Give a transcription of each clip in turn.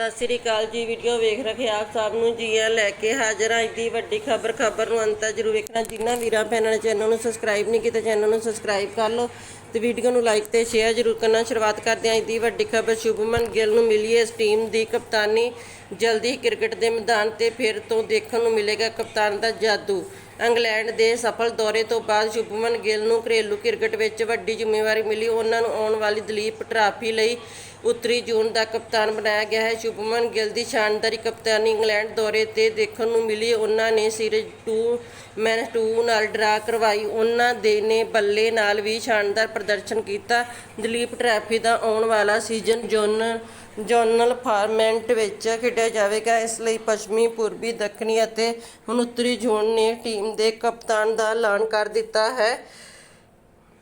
ਸਤਿ ਸ੍ਰੀ ਅਕਾਲ ਜੀ, ਵੀਡੀਓ ਵੇਖ ਰਹੇ ਆਪ ਸਭ ਨੂੰ, ਜੀ ਆ ਲੈ ਕੇ ਹਾਜ਼ਰ ਹਾਂ ਅੱਜ ਦੀ ਵੱਡੀ ਖਬਰ ਖਬਰ ਨੂੰ ਅੰਤ ਜਰੂਰ ਵੇਖਣਾ। ਜਿਨ੍ਹਾਂ ਵੀਰਾਂ, ਭੈਣਾਂ ਨੇ ਚੈਨਲ ਨੂੰ ਸਬਸਕ੍ਰਾਈਬ ਨਹੀਂ ਕੀਤਾ, ਚੈਨਲ ਨੂੰ ਸਬਸਕ੍ਰਾਈਬ ਕਰ ਲਓ ਤੇ ਵੀਡੀਓ ਨੂੰ ਲਾਈਕ ਤੇ ਸ਼ੇਅਰ ਜਰੂਰ ਕਰਨਾ। ਸ਼ੁਰੂਆਤ ਕਰਦੇ ਹਾਂ ਦੀ ਵੱਡੀ ਖਬਰ। ਸ਼ੁਭਮਨ ਗਿੱਲ ਨੂੰ ਮਿਲੀ ਇਸ ਟੀਮ ਦੀ ਕਪਤਾਨੀ ਜਲਦੀ ਹੀ ਕ੍ਰਿਕਟ ਦੇ ਮੈਦਾਨ ਤੇ, ਫਿਰ ਤੋਂ ਦੇਖਣ ਨੂੰ ਮਿਲੇਗਾ ਕਪਤਾਨ ਦਾ ਜਾਦੂ। ਇੰਗਲੈਂਡ ਦੇ ਸਫਲ ਦੌਰੇ ਤੋਂ ਬਾਅਦ ਸ਼ੁਭਮਨ ਗਿੱਲ ਨੂੰ ਘਰੇਲੂ ਕ੍ਰਿਕਟ ਵਿੱਚ ਵੱਡੀ ਜ਼ਿੰਮੇਵਾਰੀ ਮਿਲੀ। ਉਹਨਾਂ ਨੂੰ ਆਉਣ ਵਾਲੀ ਦਲੀਪ ਟਰਾਫੀ ਲਈ ਉੱਤਰੀ ਜੂਨ ਦਾ ਕਪਤਾਨ ਬਣਾਇਆ ਗਿਆ ਹੈ। ਸ਼ੁਭਮਨ ਗਿੱਲ ਦੀ ਸ਼ਾਨਦਾਰੀ ਕਪਤਾਨੀ ਇੰਗਲੈਂਡ ਦੌਰੇ ਤੇ ਦੇਖਣ ਨੂੰ ਮਿਲੀ। ਉਹਨਾਂ ਨੇ ਸੀਰੀਜ਼ 2 ਮੈਨ 2 ਨਾਲ ਡਰਾ ਕਰਵਾਈ। ਉਹਨਾਂ ਦੇ ਨੇ ਬੱਲੇ ਨਾਲ ਵੀ ਸ਼ਾਨਦਾਰ ਪ੍ਰਦਰਸ਼ਨ ਕੀਤਾ। ਦਲੀਪ ਟਰਾਫੀ ਦਾ ਆਉਣ ਵਾਲਾ ਸੀਜ਼ਨ ਜੋਨ ਜੋਨਲ ਫਾਰਮੈਂਟ ਵਿੱਚ ਖੇਡਿਆ ਜਾਵੇਗਾ। ਇਸ ਲਈ ਪੱਛਮੀ, ਪੂਰਬੀ, ਦੱਖਣੀ ਅਤੇ ਹੁਣ ਉੱਤਰੀ ਜ਼ੋਨ ਨੇ ਟੀਮ ਦੇ ਕਪਤਾਨ ਦਾ ਐਲਾਨ ਕਰ ਦਿੱਤਾ ਹੈ।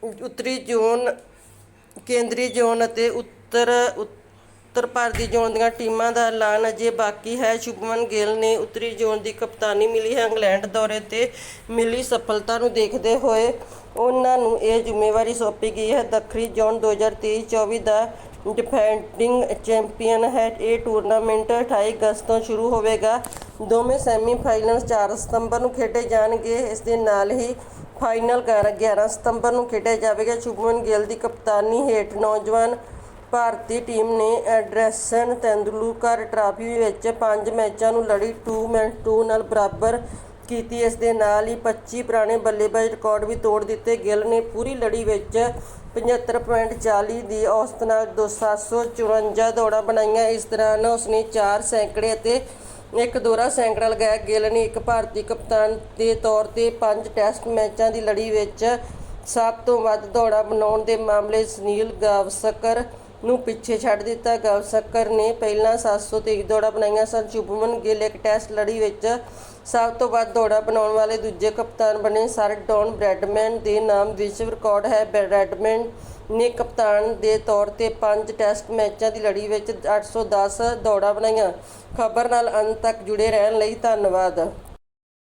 ਉੱਤਰੀ ਜ਼ੋਨ, ਕੇਂਦਰੀ ਜ਼ੋਨ ਅਤੇ ਉੱਤਰ ਉੱਤਰ ਭਾਰਤੀ ਜ਼ੋਨ ਦੀਆਂ ਟੀਮਾਂ ਦਾ ਐਲਾਨ ਅਜੇ ਬਾਕੀ ਹੈ। ਸ਼ੁਭਮਨ ਗਿੱਲ ਨੇ ਉੱਤਰੀ ਜ਼ੋਨ ਦੀ ਕਪਤਾਨੀ ਮਿਲੀ ਹੈ। ਇੰਗਲੈਂਡ ਦੌਰੇ ਤੇ ਮਿਲੀ ਸਫਲਤਾ ਨੂੰ ਦੇਖਦੇ ਹੋਏ ਉਹਨਾਂ ਨੂੰ ਇਹ ਜ਼ਿੰਮੇਵਾਰੀ ਸੌਂਪੀ ਗਈ ਹੈ। ਦੱਖਣੀ ਜ਼ੋਨ 2023-24 ਦਾ ਡਿਫੈਂਡਿੰਗ ਚੈਂਪੀਅਨ ਹੈ। ਇਹ ਟੂਰਨਾਮੈਂਟ 28 ਅਗਸਤ ਤੋਂ ਸ਼ੁਰੂ ਹੋਵੇਗਾ। ਦੋਵੇਂ ਸੈਮੀਫਾਈਨਲਸ 4 ਸਤੰਬਰ ਨੂੰ ਖੇਡੇ ਜਾਣਗੇ। ਇਸ ਦੇ ਨਾਲ ਹੀ ਫਾਈਨਲ 11 ਸਤੰਬਰ ਨੂੰ ਖੇਡਿਆ ਜਾਵੇਗਾ। ਸ਼ੁਭਮਨ ਗਿੱਲ ਦੀ ਕਪਤਾਨੀ ਹੇਠ ਨੌਜਵਾਨ ਭਾਰਤੀ ਟੀਮ ਨੇ ਐਡਰਸਨ ਤੈਂਦੁਲਕਰ ਟਰਾਫੀ ਵਿੱਚ 5 ਮੈਚਾਂ ਨੂੰ ਲੜੀ 2 ਮੈਚ 2 ਨਾਲ ਬਰਾਬਰ ਕੀਤੀ। ਇਸ ਦੇ ਨਾਲ ਹੀ 25 ਪੁਰਾਣੇ ਬੱਲੇਬਾਜ਼ ਰਿਕਾਰਡ ਵੀ ਤੋੜ ਦਿੱਤੇ। ਗਿੱਲ ਨੇ ਪੂਰੀ ਲੜੀ ਵਿੱਚ 75.40 ਦੀ ਔਸਤ ਨਾਲ 2754 ਦੌੜਾਂ ਬਣਾਈਆਂ। ਇਸ ਦੌਰਾਨ ਉਸਨੇ 4 ਸੈਂਕੜੇ ਅਤੇ ਇੱਕ ਦੋਹਰਾ ਸੈਂਕੜਾ ਲਗਾਇਆ। ਗਿੱਲ ਨੇ ਇੱਕ ਭਾਰਤੀ ਕਪਤਾਨ ਦੇ ਤੌਰ ਤੇ ਪੰਜ ਟੈਸਟ ਮੈਚਾਂ ਦੀ ਲੜੀ ਵਿੱਚ ਸਭ ਤੋਂ ਵੱਧ ਦੌੜਾਂ ਬਣਾਉਣ ਦੇ ਮਾਮਲੇ ਸੁਨੀਲ ਗਾਵਸਕਰ ਨੂੰ ਪਿੱਛੇ ਛੱਡ ਦਿੱਤਾ। ਗਾਵਸਕਰ ਨੇ ਪਹਿਲਾਂ 723 ਦੌੜਾਂ ਬਣਾਈਆਂ ਸਨ। ਸ਼ੁਭਮਨ ਗਿੱਲ ਇੱਕ ਟੈਸਟ ਲੜੀ ਵਿੱਚ ਸਭ ਤੋਂ ਵੱਧ ਦੌੜਾਂ ਬਣਾਉਣ ਵਾਲੇ ਦੂਜੇ ਕਪਤਾਨ ਬਣੇ। ਸਰ ਡੌਨ ਬ੍ਰੈਡਮੈਨ ਦੇ ਨਾਮ ਵਿਸ਼ਵ ਰਿਕਾਰਡ ਹੈ। ਬ੍ਰੈਡਮੈਨ ਨੇ ਕਪਤਾਨ ਦੇ ਤੌਰ ਤੇ 5 ਟੈਸਟ ਮੈਚਾਂ ਦੀ ਲੜੀ ਵਿੱਚ 810 ਦੌੜਾਂ ਬਣਾਈਆਂ। ਖਬਰ ਨਾਲ ਅੰਤ ਤੱਕ ਜੁੜੇ ਰਹਿਣ ਲਈ ਧੰਨਵਾਦ।